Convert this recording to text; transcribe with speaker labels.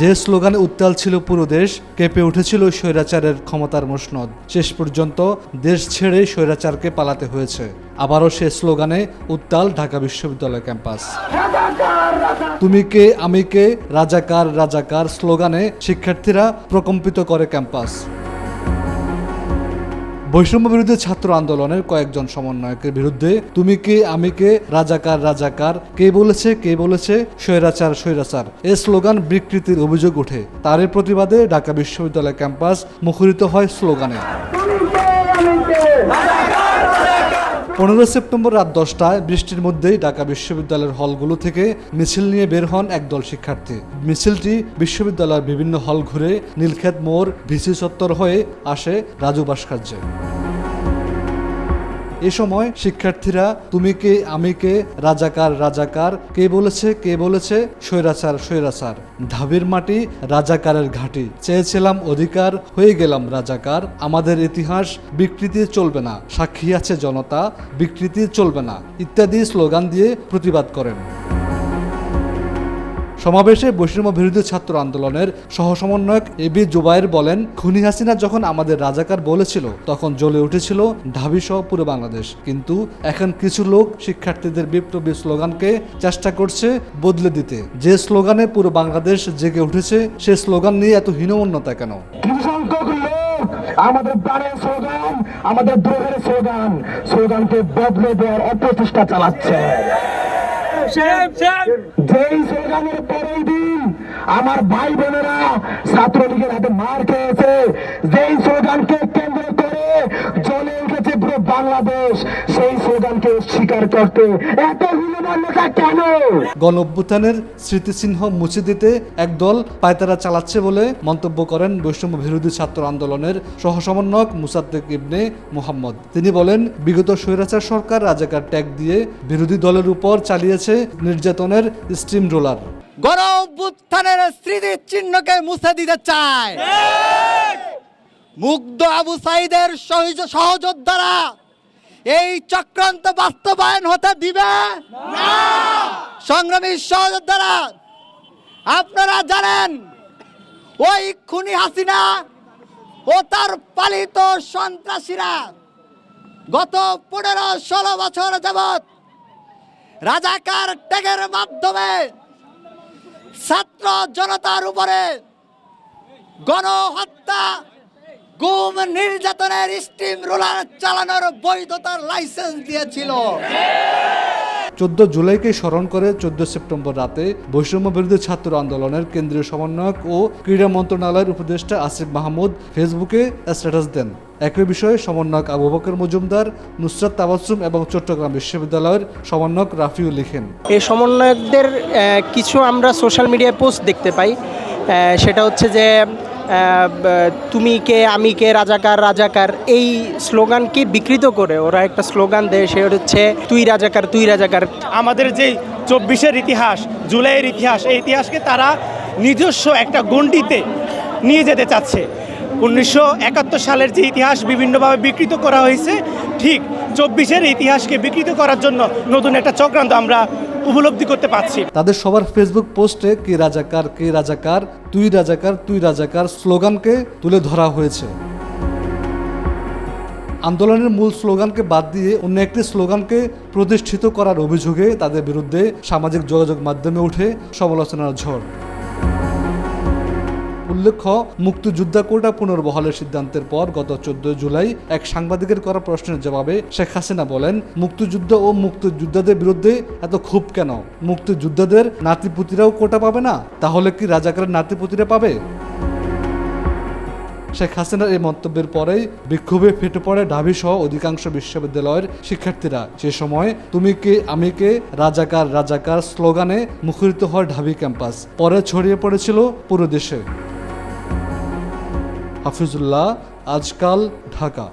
Speaker 1: যে স্লোগানে উত্তাল ছিল পুরো দেশ, কেঁপে উঠেছিল স্বৈরাচারের ক্ষমতার মসনদ। শেষ পর্যন্ত দেশ ছেড়ে স্বৈরাচারকে পালাতে হয়েছে। আবারও সে স্লোগানে উত্তাল ঢাকা বিশ্ববিদ্যালয় ক্যাম্পাস। তুমি কে, আমি কে, রাজাকার রাজাকার স্লোগানে শিক্ষার্থীরা প্রকম্পিত করে ক্যাম্পাস। বৈষম্য বিরুদ্ধে ছাত্র আন্দোলনের কয়েকজন সমন্বয়কের বিরুদ্ধে তুমি কে, আমি কে, রাজাকার রাজাকার, কে বলেছে কে বলেছে, স্বৈরাচার স্বৈরাচার এ স্লোগান বিকৃতির অভিযোগ ওঠে। তারই প্রতিবাদে ঢাকা বিশ্ববিদ্যালয় ক্যাম্পাস মুখরিত হয় স্লোগানে। পনেরো সেপ্টেম্বর রাত দশটায় বৃষ্টির মধ্যেই ঢাকা বিশ্ববিদ্যালয়ের হলগুলো থেকে মিছিল নিয়ে বের হন একদল শিক্ষার্থী। মিছিলটি বিশ্ববিদ্যালয়ের বিভিন্ন হল ঘুরে নীলক্ষেত মোড়, ভিসি চত্বর হয়ে আসে রাজু ভাস্কর্যে। এ সময় শিক্ষার্থীরা, তুমি কে? আমি কে? রাজাকার রাজাকার। কে বলেছে? কে বলেছে? স্বৈরাচার স্বৈরাচার। ঢাবির মাটি রাজাকারের ঘাটি। চেয়েছিলাম অধিকার, হয়ে গেলাম রাজাকার। আমাদের ইতিহাস বিকৃতি চলবে না। সাক্ষী আছে জনতা, বিকৃতি চলবে না। ইত্যাদি স্লোগান দিয়ে প্রতিবাদ করেন। সমাবেশে বৈষম্য বিরোধী ছাত্র আন্দোলনের সহসমন্বয়ক এ বি জুবাইর বলেন, খুনি হাসিনা যখন আমাদের রাজাকার বলেছিল, তখন জ্বলে উঠেছিল ঢাবি সহ পুরো বাংলাদেশ। কিন্তু এখন কিছু লোক শিক্ষার্থীদের বিপ্লবী স্লোগানকে চেষ্টা করছে বদলে দিতে। যে স্লোগানে পুরো বাংলাদেশ জেগে উঠেছে, সে স্লোগান নিয়ে এত হীনমন্যতা কেন?
Speaker 2: আমাদের প্রাণের স্লোগান, আমাদের দ্রোহের স্লোগান, স্লোগানকে বদলে দেওয়ার অপ্রচেষ্টা চালাচ্ছে। যেই পরের দিন আমার ভাই বোনেরা ছাত্রলীগের হাতে মার খেয়েছে যেই স্লোগানকে বাংলাদেশ সেই স্লোগানকে স্বীকার করতে। এত হীনমান্যতা কেন?
Speaker 1: গণ অভ্যুত্থানের স্মৃতিচিহ্ন মুছে দিতে একদল পায়তারা চালাচ্ছে বলে মন্তব্য করেন বৈষম্য বিরোধী ছাত্র আন্দোলনের সহসমন্বয়ক মুসাদ্দেক ইবনে মোহাম্মদ। তিনি বলেন বিগত স্বৈরাচার সরকার রাজাকার ট্যাগ দিয়ে বিরোধী দলের উপর চালিয়েছে নির্যাতনের স্টিম রোলার।
Speaker 3: গণ অভ্যুত্থানের স্মৃতির চিহ্নকে মুছে দিতে চায়। মুগ্ধ আবু সাইদের সহজ- সহযোদ্ধারা এই চক্রান্ত বাস্তবায়ন হতে দিবে? সংগ্রামী সহযোদ্ধারা আপনারা জানেন ওই খুনি হাসিনা ও তার পালিত সন্ত্রাসীরা গত পনেরো ষোলো বছর যাবৎ রাজাকার ট্যাগের মাধ্যমে ছাত্র জনতার উপরে গণহত্যা গুম নির্যাতনের স্টিম রোলার চালানোর বৈধতার লাইসেন্স দিয়েছিল।
Speaker 1: চোদ্দ জুলাইকে স্মরণ করে চোদ্দ সেপ্টেম্বর রাতে বৈষম্য বিরোধী ছাত্র আন্দোলনের কেন্দ্রীয় সমন্বয়ক ও ক্রীড়া মন্ত্রণালয়ের উপদেষ্টা আসিফ মাহমুদ ফেসবুকে স্ট্যাটাস দেন। একই বিষয়ে সমন্বয়ক আবু বকর মজুমদার নুসরাত তাবাসুম এবং চট্টগ্রাম বিশ্ববিদ্যালয়ের সমন্বয়ক রাফিউ লিখেন।
Speaker 4: এই সমন্বয়কদের কিছু আমরা সোশ্যাল মিডিয়ায় পোস্ট দেখতে পাই। সেটা হচ্ছে যে তুমি কে, আমি কে, রাজাকার রাজাকার, এই স্লোগানকে বিকৃত করে ওরা একটা স্লোগান দেয়, সে হচ্ছে তুই রাজাকার তুই রাজাকার।
Speaker 5: আমাদের যেই চব্বিশের ইতিহাস, জুলাইয়ের ইতিহাস, এই ইতিহাসকে তারা নিজস্ব একটা গণ্ডিতে নিয়ে যেতে চাচ্ছে। উনিশশো একাত্তর সালের যে ইতিহাস বিভিন্নভাবে বিকৃত করা হয়েছে, ঠিক চব্বিশের ইতিহাসকে বিকৃত করার জন্য নতুন একটা চক্রান্ত আমরা উপলব্ধি করতে পারছি।
Speaker 1: তাদের সবার ফেসবুক পোস্টে কে রাজাকার কে রাজাকার, তুই রাজাকার তুই রাজাকার স্লোগানকে তুলে ধরা হয়েছে। আন্দোলনের মূল স্লোগানকে বাদ দিয়ে অন্য একটি স্লোগানকে প্রতিষ্ঠিত করার অভিযোগে তাদের বিরুদ্ধে সামাজিক যোগাযোগ মাধ্যমে উঠে সমালোচনার ঝড়। উল্লেখ্য, মুক্তিযোদ্ধা কোটা পুনর্বহালের সিদ্ধান্তের পর গত চোদ্দ জুলাই এক সাংবাদিকের করা প্রশ্নের জবাবে শেখ হাসিনা বলেন, মুক্তিযুদ্ধ ও মুক্তিযোদ্ধাদের বিরুদ্ধে এত ক্ষোভ কেন? মুক্তিযোদ্ধাদের নাতিপুতিরাও কোটা পাবে না? তাহলে কি রাজাকারের নাতিপুতিরা পাবে? শেখ হাসিনার এই মন্তব্যের পরেই বিক্ষোভে ফেটে পড়ে ঢাবি সহ অধিকাংশ বিশ্ববিদ্যালয়ের শিক্ষার্থীরা। সে সময়, তুমি কে, আমি কে? রাজাকার রাজাকার স্লোগানে মুখরিত হয় ঢাবি ক্যাম্পাস। পরে ছড়িয়ে পড়েছিল পুরো দেশে। হাফিজুল্লাহ আজকাল ঢাকা।